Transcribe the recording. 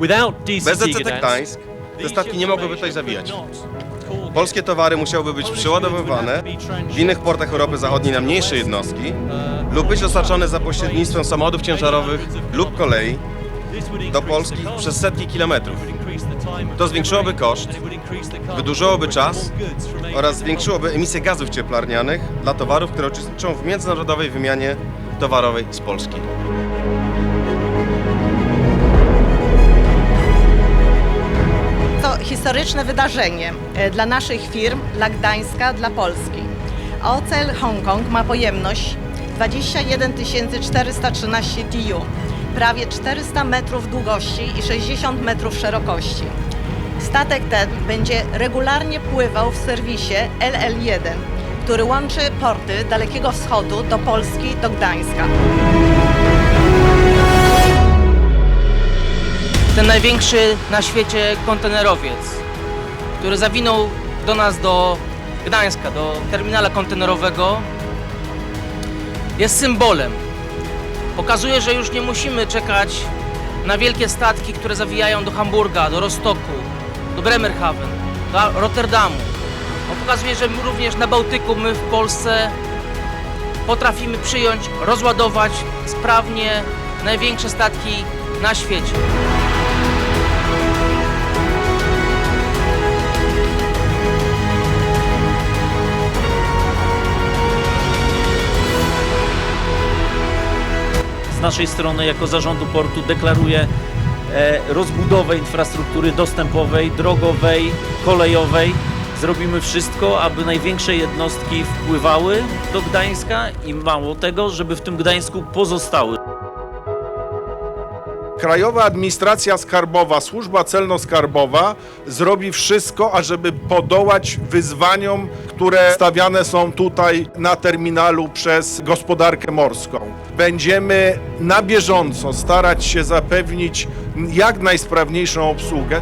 Bez DCT Gdańsk, Gdańsk te statki nie mogłyby tutaj zawijać. Polskie towary musiałyby być przeładowywane w innych portach Europy Zachodniej na mniejsze jednostki lub być dostarczone za pośrednictwem samochodów ciężarowych lub kolei do Polski przez setki kilometrów. To zwiększyłoby koszt, wydłużyłoby czas oraz zwiększyłoby emisję gazów cieplarnianych dla towarów, które uczestniczą w międzynarodowej wymianie towarowej z Polski. Historyczne wydarzenie e, dla naszych firm, dla Gdańska, dla Polski. Ocel Hongkong ma pojemność 21 413 TU, prawie 400 metrów długości i 60 metrów szerokości. Statek ten będzie regularnie pływał w serwisie LL1, który łączy porty Dalekiego Wschodu do Polski, do Gdańska. ten największy na świecie kontenerowiec, który zawinął do nas do Gdańska, do terminala kontenerowego, jest symbolem. Pokazuje, że już nie musimy czekać na wielkie statki, które zawijają do Hamburga, do Rostoku, do Bremerhaven, do Rotterdamu. On pokazuje, że my również na Bałtyku, my w Polsce potrafimy przyjąć, rozładować sprawnie największe statki na świecie. Z naszej strony jako zarządu portu deklaruję e, rozbudowę infrastruktury dostępowej, drogowej, kolejowej. Zrobimy wszystko, aby największe jednostki wpływały do Gdańska i mało tego, żeby w tym Gdańsku pozostały. Krajowa Administracja Skarbowa, Służba Celno-Skarbowa zrobi wszystko, ażeby podołać wyzwaniom, które stawiane są tutaj na terminalu przez gospodarkę morską. Będziemy na bieżąco starać się zapewnić jak najsprawniejszą obsługę.